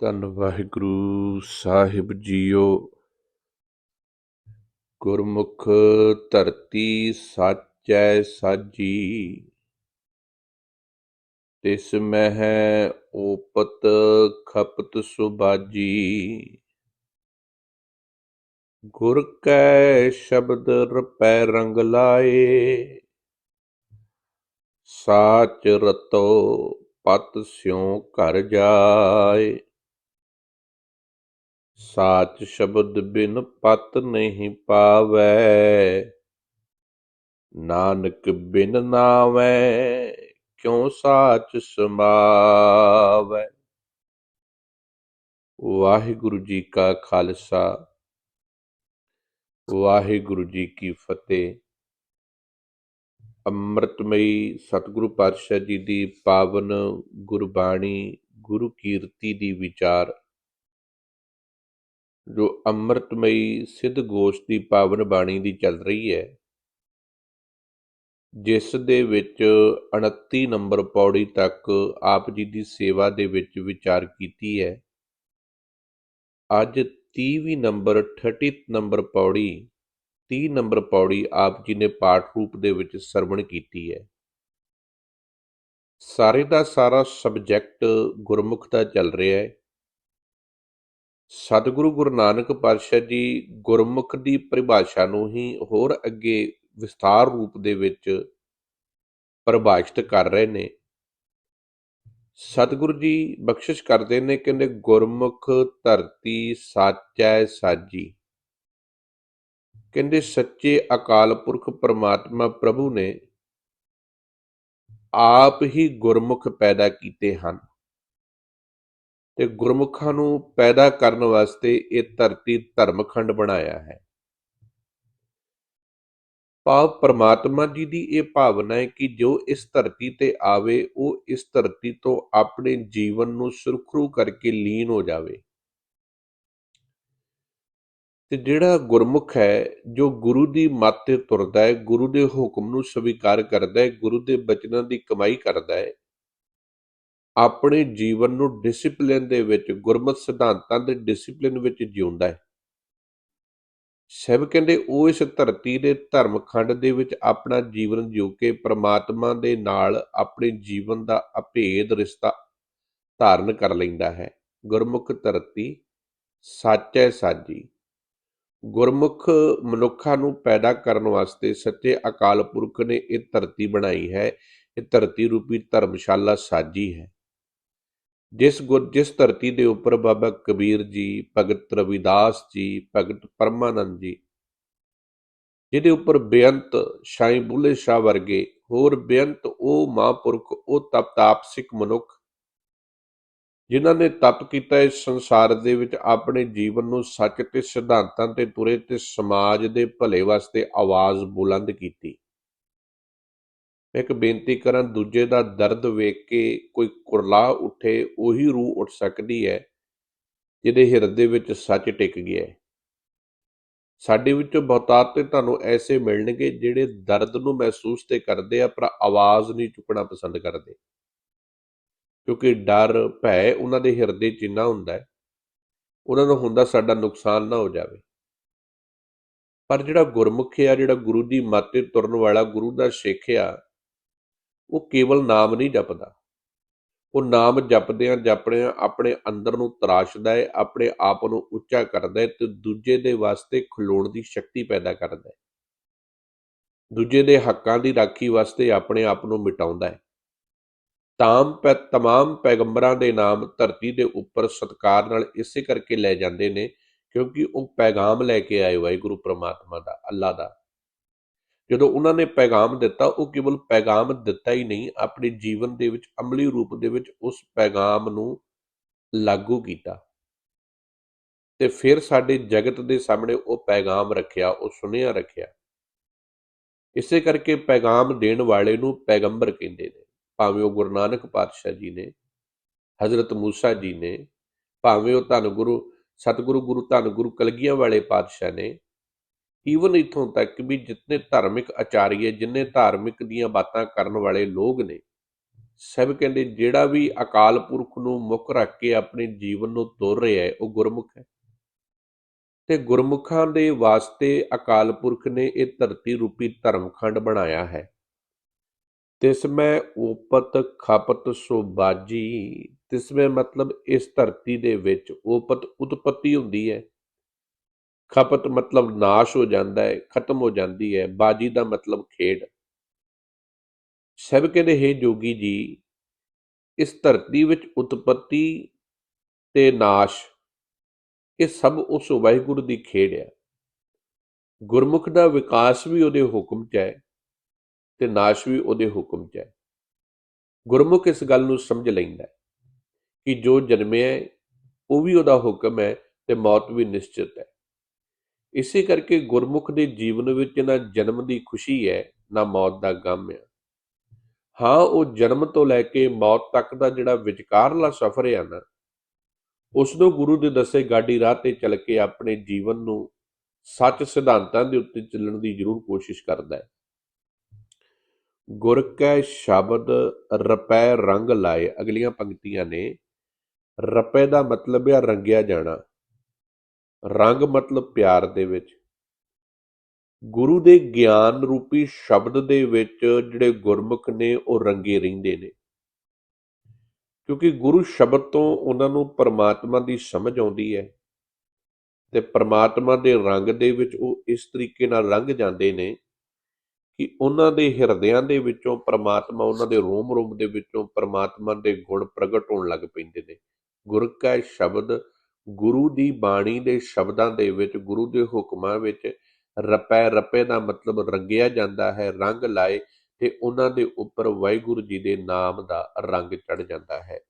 ਧੰਨ ਵਾਹਿਗੁਰੂ ਸਾਹਿਬ ਜੀਓ। ਗੁਰਮੁਖ ਧਰਤੀ ਸਾਚੈ ਸਾਜੀ। ਤਿਸ ਮਹਿ ਓਪਤ ਖਪਤ ਸੁਬਾਜੀ। ਗੁਰ ਕੈ ਸ਼ਬਦ ਰਪੈ ਰੰਗ ਲਾਏ। ਸਾਚ ਰਤੋ ਪਤ ਸਿਉ ਘਰ ਜਾਏ। ਸਾਚ ਸ਼ਬਦ ਬਿਨ ਪਤ ਨਹੀਂ ਪਾਵੈ। ਨਾਨਕ ਬਿਨ ਨਾਵੈ, ਕਿਉ ਸਾਚ ਸਮਾਵੈ? ਵਾਹਿਗੁਰੂ ਜੀ ਕਾ ਖਾਲਸਾ, ਵਾਹਿਗੁਰੂ ਜੀ ਕੀ ਫਤਿਹ। ਅੰਮ੍ਰਿਤਮਈ ਸਤਿਗੁਰੂ ਪਾਤਸ਼ਾਹ ਜੀ ਦੀ ਪਾਵਨ ਗੁਰਬਾਣੀ, ਗੁਰੂ ਕੀਰਤੀ ਦੀ ਵਿਚਾਰ। ਜੋ ਅੰਮ੍ਰਿਤਮਈ ਸਿੱਧ ਗੋਸ਼ ਦੀ ਪਾਵਨ ਬਾਣੀ ਦੀ ਚੱਲ ਰਹੀ ਹੈ, ਜਿਸ ਦੇ ਵਿੱਚ 29 ਨੰਬਰ ਪੌੜੀ ਤੱਕ ਆਪ ਜੀ ਦੀ ਸੇਵਾ ਦੇ ਵਿੱਚ ਵਿਚਾਰ ਕੀਤੀ ਹੈ। ਅੱਜ 30ਵੀਂ ਨੰਬਰ 30 ਨੰਬਰ ਪੌੜੀ 30 ਨੰਬਰ ਪੌੜੀ ਆਪ ਜੀ ਨੇ ਪਾਠ ਰੂਪ ਦੇ ਵਿੱਚ ਸਰਵਣ ਕੀਤੀ ਹੈ। ਸਾਰੇ ਦਾ ਸਾਰਾ ਸਬਜੈਕਟ ਗੁਰਮੁਖ ਦਾ ਚੱਲ ਰਿਹਾ ਹੈ। ਸਤਿਗੁਰੂ ਗੁਰੂ ਨਾਨਕ ਪਾਤਸ਼ਾਹ ਜੀ ਗੁਰਮੁਖ ਦੀ ਪਰਿਭਾਸ਼ਾ ਨੂੰ ਹੀ ਹੋਰ ਅੱਗੇ ਵਿਸਥਾਰ ਰੂਪ ਦੇ ਵਿੱਚ ਪਰਿਭਾਸ਼ਿਤ ਕਰ ਰਹੇ ਨੇ। ਸਤਿਗੁਰੂ ਜੀ ਬਖਸ਼ਿਸ਼ ਕਰਦੇ ਨੇ, ਕਹਿੰਦੇ, ਗੁਰਮੁਖ ਧਰਤੀ ਸਾਚੈ ਸਾਜੀ। ਕਹਿੰਦੇ, ਸੱਚੇ ਅਕਾਲ ਪੁਰਖ ਪਰਮਾਤਮਾ ਪ੍ਰਭੂ ਨੇ ਆਪ ਹੀ ਗੁਰਮੁਖ ਪੈਦਾ ਕੀਤੇ ਹਨ। ਤੇ ਗੁਰਮੁਖਾਂ ਨੂੰ ਪੈਦਾ ਕਰਨ ਵਾਸਤੇ ਇਹ ਧਰਤੀ ਧਰਮਖੰਡ ਬਣਾਇਆ ਹੈ। ਭਾਵ ਪਰਮਾਤਮਾ ਜੀ ਦੀ ਇਹ ਭਾਵਨਾ ਹੈ ਕਿ ਜੋ ਇਸ ਧਰਤੀ ਤੇ ਆਵੇ, ਉਹ ਇਸ ਧਰਤੀ ਤੋਂ ਆਪਣੇ ਜੀਵਨ ਨੂੰ ਸੁਰਖਰੂ ਕਰਕੇ ਲੀਨ ਹੋ ਜਾਵੇ। ਤੇ ਜਿਹੜਾ ਗੁਰਮੁਖ ਹੈ, ਜੋ ਗੁਰੂ ਦੀ ਮੱਤ ਤੇ ਤੁਰਦਾ ਹੈ, ਗੁਰੂ ਦੇ ਹੁਕਮ ਨੂੰ ਸਵੀਕਾਰ ਕਰਦਾ ਹੈ, ਗੁਰੂ ਦੇ ਬਚਨਾਂ ਦੀ ਕਮਾਈ ਕਰਦਾ ਹੈ ਆਪਣੇ ਜੀਵਨ ਨੂੰ ਡਿਸਪਲਿਨ ਦੇ ਵਿੱਚ, ਗੁਰਮਤ ਸਿਧਾਂਤਾਂ ਦੇ ਡਿਸਪਲਿਨ ਵਿੱਚ ਜਿਉਂਦਾ ਹੈ। ਸਭ ਕਹਿੰਦੇ, ਉਹ ਇਸ ਧਰਤੀ ਦੇ ਧਰਮ ਖੰਡ ਦੇ ਵਿੱਚ ਆਪਣਾ ਜੀਵਨ ਜਿਉ ਕੇ ਪ੍ਰਮਾਤਮਾ ਦੇ ਨਾਲ ਆਪਣੇ ਜੀਵਨ ਦਾ ਅਭੇਦ ਰਿਸ਼ਤਾ ਧਾਰਨ ਕਰ ਲੈਂਦਾ ਹੈ। ਗੁਰਮੁਖ ਧਰਤੀ ਸੱਚੈ ਸਾਜੀ। ਗੁਰਮੁਖ ਮਨੁੱਖਾਂ ਨੂੰ ਪੈਦਾ ਕਰਨ ਵਾਸਤੇ ਸੱਚੇ ਅਕਾਲ ਪੁਰਖ ਨੇ ਇਹ ਧਰਤੀ ਬਣਾਈ ਹੈ। ਇਹ ਧਰਤੀ ਰੂਪੀ ਧਰਮਸ਼ਾਲਾ ਸਾਜੀ ਹੈ। ਜਿਸ ਗੁਰ, ਜਿਸ ਧਰਤੀ ਦੇ ਉੱਪਰ ਬਾਬਾ ਕਬੀਰ ਜੀ, ਭਗਤ ਰਵਿਦਾਸ ਜੀ, ਭਗਤ ਪਰਮਾਨੰਦ ਜੀ, ਜਿਹਦੇ ਉੱਪਰ ਬੇਅੰਤ ਸ਼ਾਈ ਬੁੱਲੇ ਸ਼ਾਹ ਵਰਗੇ ਹੋਰ ਬੇਅੰਤ ਉਹ ਮਹਾਂਪੁਰਖ, ਉਹ ਤਪ ਤਾਪਸਿਕ ਮਨੁੱਖ, ਜਿਨ੍ਹਾਂ ਨੇ ਤਪ ਕੀਤਾ ਇਸ ਸੰਸਾਰ ਦੇ ਵਿੱਚ ਆਪਣੇ ਜੀਵਨ ਨੂੰ ਸੱਚ ਤੇ ਸਿਧਾਂਤਾਂ ਤੇ ਤੁਰੇ ਤੇ ਸਮਾਜ ਦੇ ਭਲੇ ਵਾਸਤੇ ਆਵਾਜ਼ ਬੁਲੰਦ ਕੀਤੀ। ਇੱਕ ਬੇਨਤੀ ਕਰਾਂ, ਦੂਜੇ ਦਾ ਦਰਦ ਵੇਖ ਕੇ ਕੋਈ ਕੁਰਲਾ ਉੱਠੇ, ਉਹੀ ਰੂਹ ਉੱਠ ਸਕਦੀ ਹੈ, ਜਿਹਦੇ ਹਿਰਦੇ ਵਿੱਚ ਸੱਚ ਟਿਕ ਗਿਆ ਹੈ। ਸਾਡੇ ਵਿੱਚੋਂ ਬਹੁਤਾਤ ਤੇ ਤੁਹਾਨੂੰ ਐਸੇ ਮਿਲਣਗੇ ਜਿਹੜੇ ਦਰਦ ਨੂੰ ਮਹਿਸੂਸ ਤੇ ਕਰਦੇ ਆ, ਪਰ ਆਵਾਜ਼ ਨਹੀਂ ਚੁੱਕਣਾ ਪਸੰਦ ਕਰਦੇ। ਕਿਉਂਕਿ ਡਰ, ਭੈ ਉਹਨਾਂ ਦੇ ਹਿਰਦੇ 'ਚ ਇੰਨਾ ਹੁੰਦਾ ਹੈ, ਉਹਨਾਂ ਨੂੰ ਹੁੰਦਾ ਸਾਡਾ ਨੁਕਸਾਨ ਨਾ ਹੋ ਜਾਵੇ। ਪਰ ਜਿਹੜਾ ਗੁਰਮੁਖ ਆ, ਜਿਹੜਾ ਗੁਰੂ ਦੀ ਮੱਤ ਤੁਰਨ ਵਾਲਾ ਗੁਰੂ ਦਾ ਸਿੱਖ ਆ ਉਹ ਕੇਵਲ ਨਾਮ ਨਹੀਂ ਜਪਦਾ। ਉਹ ਨਾਮ ਜਪਦਿਆਂ ਜਪੜਿਆਂ ਆਪਣੇ ਅੰਦਰ ਨੂੰ ਤਰਾਸ਼ਦਾ ਹੈ ਆਪਣੇ ਆਪ ਨੂੰ ਉੱਚਾ ਕਰਦਾ ਹੈ ਤੇ ਦੂਜੇ ਦੇ ਵਾਸਤੇ ਖਲੋਣ ਦੀ ਸ਼ਕਤੀ ਪੈਦਾ ਕਰਦਾ ਹੈ ਦੂਜੇ ਦੇ ਹੱਕਾਂ ਦੀ ਰਾਖੀ ਵਾਸਤੇ ਆਪਣੇ ਆਪ ਨੂੰ ਮਿਟਾਉਂਦਾ ਹੈ ਤਾਮ ਪੈ, ਤਮਾਮ ਪੈਗੰਬਰਾਂ ਦੇ ਨਾਮ ਧਰਤੀ ਦੇ ਉੱਪਰ ਸਤਕਾਰ ਨਾਲ ਇਸੇ ਕਰਕੇ ਲੈ ਜਾਂਦੇ ਨੇ ਕਿਉਂਕਿ ਉਹ ਪੈਗਾਮ ਲੈ ਕੇ ਆਏ ਵਾਹਿਗੁਰੂ ਪ੍ਰਮਾਤਮਾ ਦਾ ਅੱਲਾ ਦਾ। ਜਦੋਂ ਉਹਨਾਂ ਨੇ ਪੈਗਾਮ ਦਿੱਤਾ, ਉਹ ਕੇਵਲ ਪੈਗਾਮ ਦਿੱਤਾ ਹੀ ਨਹੀਂ, ਆਪਣੇ ਜੀਵਨ ਦੇ ਵਿੱਚ, ਅਮਲੀ ਰੂਪ ਦੇ ਵਿੱਚ ਉਸ ਪੈਗਾਮ ਨੂੰ ਲਾਗੂ ਕੀਤਾ। ਤੇ ਫਿਰ ਸਾਡੇ ਜਗਤ ਦੇ ਸਾਹਮਣੇ ਉਹ ਪੈਗਾਮ ਰੱਖਿਆ, ਉਹ ਸੁਨੇਹਾ ਰੱਖਿਆ। ਇਸੇ ਕਰਕੇ ਪੈਗਾਮ ਦੇਣ ਵਾਲੇ ਨੂੰ ਪੈਗੰਬਰ ਕਹਿੰਦੇ ਨੇ। ਭਾਵੇਂ ਉਹ ਗੁਰੂ ਨਾਨਕ ਪਾਤਸ਼ਾਹ ਜੀ ਨੇ, ਹਜ਼ਰਤ ਮੂਸਾ ਜੀ ਨੇ, ਭਾਵੇਂ ਉਹ ਧੰਨ ਗੁਰੂ, ਸਤਿਗੁਰੂ ਗੁਰੂ ਧੰਨ ਗੁਰੂ ਕਲਗੀਆਂ ਵਾਲੇ ਪਾਤਸ਼ਾਹ ਨੇ ਈਵਨ ਇਥੋਂ ਤੱਕ ਵੀ ਜਿੰਨੇ ਧਾਰਮਿਕ ਆਚਾਰੀਏ ਜਿੰਨੇ ਧਾਰਮਿਕ ਦੀਆਂ ਬਾਤਾਂ ਕਰਨ ਵਾਲੇ ਲੋਕ ਨੇ, ਸਭ ਕਹਿੰਦੇ ਜਿਹੜਾ ਵੀ ਅਕਾਲ ਪੁਰਖ ਨੂੰ ਮੁੱਖ ਰੱਖ ਕੇ ਆਪਣੇ ਜੀਵਨ ਨੂੰ ਤੋਰ ਰਿਹਾ ਹੈ, ਉਹ ਗੁਰਮੁਖ ਹੈ। ਤੇ ਗੁਰਮੁਖਾਂ ਦੇ ਵਾਸਤੇ ਅਕਾਲ ਪੁਰਖ ਨੇ ਇਹ ਧਰਤੀ ਰੂਪੀ ਧਰਮਖੰਡ ਬਣਾਇਆ ਹੈ। ਤਿਸਮੈ ਉਪਤ ਖਪਤ ਸੋ ਬਾਜੀ ਤਿਸਮੈ ਮਤਲਬ ਇਸ ਧਰਤੀ ਦੇ ਵਿੱਚ ਉਪਤ ਉਤਪਤੀ ਹੁੰਦੀ ਹੈ। ਖਪਤ ਮਤਲਬ ਨਾਸ਼ ਹੋ ਜਾਂਦਾ ਹੈ ਖਤਮ ਹੋ ਜਾਂਦੀ ਹੈ ਬਾਜੀ ਦਾ ਮਤਲਬ ਖੇਡ। ਸਭ ਕਹਿੰਦੇ ਹੈ ਜੋਗੀ ਜੀ ਇਸ ਧਰਤੀ ਵਿੱਚ ਉਤਪਤੀ ਤੇ ਨਾਸ਼ ਇਹ ਸਭ ਉਸ ਵਾਹਿਗੁਰੂ ਦੀ ਖੇਡ ਹੈ। ਗੁਰਮੁਖ ਦਾ ਵਿਕਾਸ ਵੀ ਉਹਦੇ ਹੁਕਮ 'ਚ ਹੈ ਤੇ ਨਾਸ਼ ਵੀ ਉਹਦੇ ਹੁਕਮ 'ਚ ਹੈ। ਗੁਰਮੁਖ ਇਸ ਗੱਲ ਨੂੰ ਸਮਝ ਲੈਂਦਾ ਹੈ ਕਿ ਜੋ ਜਨਮਿਆ ਹੈ, ਉਹ ਵੀ ਉਹਦਾ ਹੁਕਮ ਹੈ ਤੇ ਮੌਤ ਵੀ ਨਿਸ਼ਚਿਤ ਹੈ। ਇਸੇ ਕਰਕੇ ਗੁਰਮੁਖ ਦੇ ਜੀਵਨ ਵਿੱਚ ਨਾ ਜਨਮ ਦੀ ਖੁਸ਼ੀ ਹੈ, ਨਾ ਮੌਤ ਦਾ ਗਮ ਹੈ। ਹਾਂ, ਉਹ ਜਨਮ ਤੋਂ ਲੈ ਕੇ ਮੌਤ ਤੱਕ ਦਾ ਜਿਹੜਾ ਵਿਚਕਾਰਲਾ ਸਫ਼ਰ ਹੈ ਨਾ ਉਸ ਨੂੰ ਗੁਰੂ ਦੇ ਦੱਸੇ ਗਾਡੀ ਰਾਹ ਤੇ ਚੱਲ ਕੇ ਆਪਣੇ ਜੀਵਨ ਨੂੰ ਸੱਚ ਸਿਧਾਂਤਾਂ ਦੇ ਉੱਤੇ ਚੱਲਣ ਦੀ ਜ਼ਰੂਰ ਕੋਸ਼ਿਸ਼ ਕਰਦਾ ਹੈ। ਗੁਰ ਕੈ ਸ਼ਬਦ, ਰਪੈ ਰੰਗ ਲਾਏ, ਅਗਲੀਆਂ ਪੰਕਤੀਆਂ ਨੇ, ਰਪੈ ਦਾ ਮਤਲਬ ਹੈ ਰੰਗਿਆ ਜਾਣਾ। ਰੰਗ ਮਤਲਬ ਪਿਆਰ ਦੇ ਵਿੱਚ। ਗੁਰੂ ਦੇ ਗਿਆਨ ਰੂਪੀ ਸ਼ਬਦ ਦੇ ਵਿੱਚ ਜਿਹੜੇ ਗੁਰਮੁਖ ਨੇ, ਉਹ ਰੰਗੇ ਰਹਿੰਦੇ ਨੇ। ਕਿਉਂਕਿ ਗੁਰੂ ਸ਼ਬਦ ਤੋਂ ਉਹਨਾਂ ਨੂੰ ਪਰਮਾਤਮਾ ਦੀ ਸਮਝ ਆਉਂਦੀ ਹੈ ਤੇ ਪਰਮਾਤਮਾ ਦੇ ਰੰਗ ਦੇ ਵਿੱਚ ਉਹ ਇਸ ਤਰੀਕੇ ਨਾਲ ਰੰਗ ਜਾਂਦੇ ਨੇ ਕਿ ਉਹਨਾਂ ਦੇ ਹਿਰਦਿਆਂ ਦੇ ਵਿੱਚੋਂ ਪਰਮਾਤਮਾ, ਉਹਨਾਂ ਦੇ ਰੋਮ ਰੋਮ ਦੇ ਵਿੱਚੋਂ ਪਰਮਾਤਮਾ ਦੇ ਗੁਣ ਪ੍ਰਗਟ ਹੋਣ ਲੱਗ ਪੈਂਦੇ ਨੇ। ਗੁਰ ਕਾ ਸ਼ਬਦ ਗੁਰੂ ਦੀ ਬਾਣੀ ਦੇ ਸ਼ਬਦਾਂ ਦੇ ਵਿੱਚ, ਗੁਰੂ ਦੇ ਹੁਕਮਾਂ ਵਿੱਚ ਰਪੈ, ਰਪੇ ਦਾ ਮਤਲਬ ਰੰਗਿਆ ਜਾਂਦਾ ਹੈ, ਰੰਗ ਲਾਏ ਤੇ ਉਹਨਾਂ ਦੇ ਉੱਪਰ ਵਾਹਿਗੁਰੂ ਜੀ ਦੇ ਨਾਮ ਦਾ ਰੰਗ ਚੜ ਜਾਂਦਾ ਹੈ।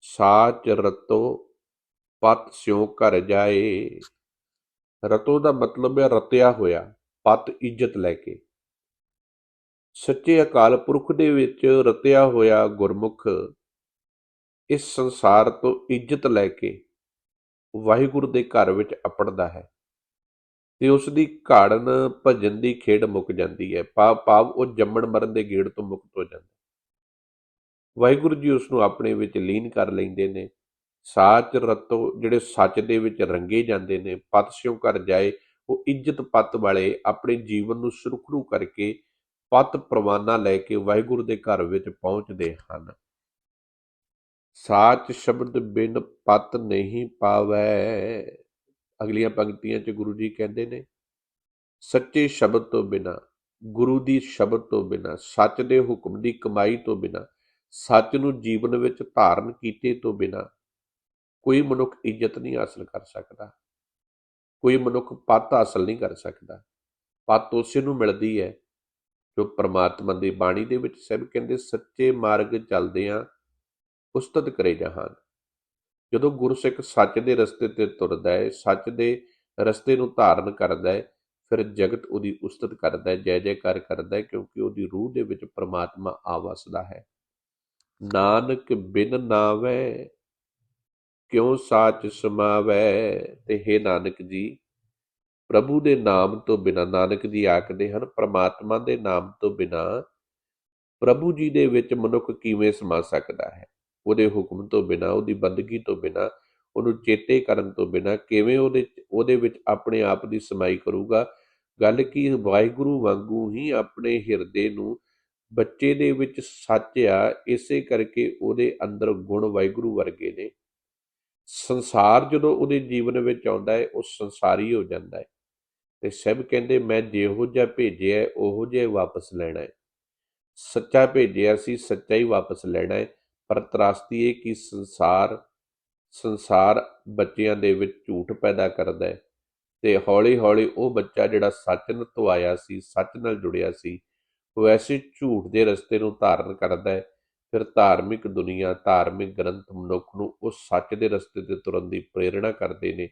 ਸਾਚ ਰਤੋ ਪਤ ਸਿਉ ਘਰ ਜਾਏ। ਰਤੋ ਦਾ ਮਤਲਬ ਹੈ ਰਤਿਆ ਹੋਇਆ, ਪਤ ਇੱਜ਼ਤ ਲੈ ਕੇ। ਸੱਚੇ ਅਕਾਲ ਪੁਰਖ ਦੇ ਵਿੱਚ ਰਤਿਆ ਹੋਇਆ ਗੁਰਮੁਖ ਇਸ ਸੰਸਾਰ ਤੋਂ ਇੱਜ਼ਤ ਲੈ ਕੇ ਵਾਹਿਗੁਰੂ ਦੇ ਘਰ ਵਿੱਚ ਅਪੜਦਾ ਹੈ ਤੇ ਉਸ ਦੀ ਘਾੜਨ ਭਜਨ ਦੀ ਖੇਡ ਮੁੱਕ ਜਾਂਦੀ ਹੈ ਭਾਵ ਭਾਵ ਉਹ ਜੰਮਣ ਮਰਨ ਦੇ ਗੇੜ ਤੋਂ ਮੁਕਤ ਹੋ ਜਾਂਦਾ ਵਾਹਿਗੁਰੂ ਜੀ ਉਸ ਨੂੰ ਆਪਣੇ ਵਿੱਚ ਲੀਨ ਕਰ ਲੈਂਦੇ ਨੇ, ਸਾਚ ਰਤੋ ਜਿਹੜੇ ਸੱਚ ਦੇ ਵਿੱਚ ਰੰਗੇ ਜਾਂਦੇ ਨੇ, ਪਤ ਸਿਉ ਕਰ ਜਾਏ, ਉਹ ਇੱਜ਼ਤ ਪਤ ਵਾਲੇ ਆਪਣੇ ਜੀਵਨ ਨੂੰ ਸੁਰਖਰੂ ਕਰਕੇ ਪਤ ਪ੍ਰਵਾਨਾ ਲੈ ਕੇ ਵਾਹਿਗੁਰੂ ਦੇ ਘਰ ਵਿੱਚ ਪਹੁੰਚਦੇ ਹਨ। ਸਾਚ ਸ਼ਬਦ ਬਿਨ ਪਤ ਨਹੀਂ ਪਾਵੈ। ਅਗਲੀਆਂ ਪੰਕਤੀਆਂ 'ਚ ਗੁਰੂ ਜੀ ਕਹਿੰਦੇ ਨੇ, ਸੱਚੇ ਸ਼ਬਦ ਤੋਂ ਬਿਨਾ, ਗੁਰੂ ਦੀ ਸ਼ਬਦ ਤੋਂ ਬਿਨਾ, ਸੱਚ ਦੇ ਹੁਕਮ ਦੀ ਕਮਾਈ ਤੋਂ ਬਿਨਾ, ਸੱਚ ਨੂੰ ਜੀਵਨ ਵਿੱਚ ਧਾਰਨ ਕੀਤੇ ਤੋਂ ਬਿਨਾ ਕੋਈ ਮਨੁੱਖ ਇੱਜ਼ਤ ਨਹੀਂ ਹਾਸਲ ਕਰ ਸਕਦਾ। ਕੋਈ ਮਨੁੱਖ ਪਤ ਹਾਸਲ ਨਹੀਂ ਕਰ ਸਕਦਾ। ਪਤ ਉਸੇ ਨੂੰ ਮਿਲਦੀ ਹੈ ਜੋ ਪ੍ਰਮਾਤਮਾ ਦੀ ਬਾਣੀ ਦੇ ਵਿੱਚ ਸਭ ਕਹਿੰਦੇ ਸੱਚੇ ਮਾਰਗ ਚੱਲਦੇ ਆ ਉਸਤਤ ਕਰੇ ਹਨ ਜਦੋਂ ਗੁਰਸਿੱਖ ਸੱਚ ਦੇ ਰਸਤੇ ਤੇ ਤੁਰਦਾ ਹੈ, ਸੱਚ ਦੇ ਰਸਤੇ ਨੂੰ ਧਾਰਨ ਕਰਦਾ ਹੈ, ਫਿਰ ਜਗਤ ਉਹਦੀ ਉਸਤਤ ਕਰਦਾ ਹੈ, ਜੈ ਜੈਕਾਰ ਕਰਦਾ ਹੈ, ਕਿਉਂਕਿ ਉਹਦੀ ਰੂਹ ਦੇ ਵਿੱਚ ਪ੍ਰਮਾਤਮਾ ਆ ਵਸਦਾ ਹੈ। ਨਾਨਕ ਬਿਨ ਨਾਵੇ, ਕਿਉਂ ਸਾਚ ਸਮਾਵੈ? ਤੇ ਹੈ ਨਾਨਕ ਜੀ, ਪ੍ਰਭੂ ਦੇ ਨਾਮ ਤੋਂ ਬਿਨਾ, ਨਾਨਕ ਜੀ ਆਖਦੇ ਹਨ, ਪ੍ਰਮਾਤਮਾ ਦੇ ਨਾਮ ਤੋਂ ਬਿਨਾ ਪ੍ਰਭੂ ਜੀ ਦੇ ਵਿੱਚ ਮਨੁੱਖ ਕਿਵੇਂ ਸਮਾ ਸਕਦਾ ਹੈ? ਉਹਦੇ ਹੁਕਮ ਤੋਂ ਬਿਨਾ, ਉਹਦੀ ਬੰਦਗੀ ਤੋਂ ਬਿਨਾ, ਉਹਨੂੰ ਚੇਤੇ ਕਰਨ ਤੋਂ ਬਿਨਾ ਕਿਵੇਂ ਉਹਦੇ ਉਹਦੇ ਵਿੱਚ ਆਪਣੇ ਆਪ ਦੀ ਸਮਾਈ ਕਰੂਗਾ? ਗੱਲ ਕੀ ਵਾਹਿਗੁਰੂ ਵਾਂਗੂ ਹੀ ਆਪਣੇ ਹਿਰਦੇ ਨੂੰ ਬੱਚੇ ਦੇ ਵਿੱਚ ਸੱਚ ਆ, ਇਸੇ ਕਰਕੇ ਉਹਦੇ ਅੰਦਰ ਗੁਣ ਵਾਹਿਗੁਰੂ ਵਰਗੇ ਨੇ। ਸੰਸਾਰ ਜਦੋਂ ਉਹਦੇ ਜੀਵਨ ਵਿੱਚ ਆਉਂਦਾ ਹੈ, ਉਹ ਸੰਸਾਰੀ ਹੋ ਜਾਂਦਾ ਹੈ। ਤੇ ਸਭ ਕਹਿੰਦੇ, ਮੈਂ ਜਿਹੋ ਜਿਹਾ ਭੇਜਿਆ ਉਹੋ ਜਿਹਾ ਵਾਪਸ ਲੈਣਾ ਹੈ। ਸੱਚਾ ਭੇਜਿਆ ਸੀ, ਸੱਚਾ ਹੀ ਵਾਪਸ ਲੈਣਾ ਹੈ। ਪਰ ਤਰਾਸਦੀ ਇਹ ਕਿ ਸੰਸਾਰ ਸੰਸਾਰ ਬੱਚਿਆਂ ਦੇ ਵਿੱਚ ਝੂਠ ਪੈਦਾ ਕਰਦਾ ਹੈ ਤੇ ਹੌਲੀ-ਹੌਲੀ ਉਹ ਬੱਚਾ ਜਿਹੜਾ ਸੱਚ ਨਾਲ ਧੁਆਇਆ ਸੀ, ਸੱਚ ਨਾਲ ਜੁੜਿਆ ਸੀ, ਉਹ ਐਸੇ ਝੂਠ ਦੇ ਰਸਤੇ ਨੂੰ ਧਾਰਨ ਕਰਦਾ ਹੈ। ਫਿਰ ਧਾਰਮਿਕ ਦੁਨੀਆ, ਧਾਰਮਿਕ ਗ੍ਰੰਥ ਮਨੁੱਖ ਨੂੰ ਉਸ ਸੱਚ ਦੇ ਰਸਤੇ ਤੇ ਤੁਰਨ ਦੀ ਪ੍ਰੇਰਣਾ ਕਰਦੇ ਨੇ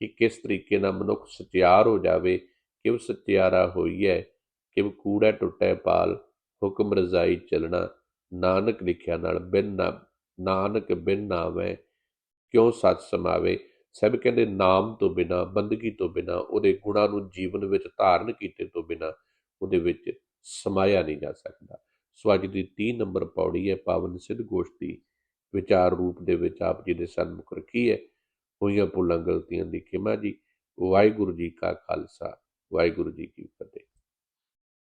ਕਿ ਕਿਸ ਤਰੀਕੇ ਨਾਲ ਮਨੁੱਖ ਸਚਿਆਰ ਹੋ ਜਾਵੇ ਕਿਵ ਸਚਿਆਰਾ ਹੋਈਐ ਕਿਵ ਕੂੜਾ ਟੁੱਟੈ ਪਾਲ, ਹੁਕਮ ਰਜ਼ਾਈ ਚੱਲਣਾ ਨਾਨਕ ਲਿਖਿਆ ਨਾਲ ਬਿਨ ਨਾ, ਨਾਨਕ ਬਿਨ ਨਾਵੇਂ ਕਿਉਂ ਸੱਚ ਸਮਾਵੇ? ਸਭ ਕਹਿੰਦੇ ਨਾਮ ਤੋਂ ਬਿਨਾ, ਬੰਦਗੀ ਤੋਂ ਬਿਨਾ, ਉਹਦੇ ਗੁਣਾਂ ਨੂੰ ਜੀਵਨ ਵਿੱਚ ਧਾਰਨ ਕੀਤੇ ਤੋਂ ਬਿਨਾ ਉਹਦੇ ਵਿੱਚ ਸਮਾਇਆ ਨਹੀਂ ਜਾ ਸਕਦਾ। ਸੋ ਅੱਜ ਦੀ 30 ਨੰਬਰ ਪੌੜੀ ਹੈ, ਪਾਵਨ ਸਿੱਧ ਗੋਸ਼ਟੀ ਵਿਚਾਰ ਰੂਪ ਦੇ ਵਿੱਚ ਆਪ ਜੀ ਦੇ ਸਨਮੁਖ ਰੱਖੀ ਹੈ। ਹੋਈਆਂ ਭੁੱਲਾਂ, ਗਲਤੀਆਂ ਦੀ ਖਿਮਾ ਜੀ, ਵਾਹਿਗੁਰੂ ਜੀ ਕਾ ਖਾਲਸਾ, ਵਾਹਿਗੁਰੂ ਜੀ ਕੀ ਫਤਿਹ।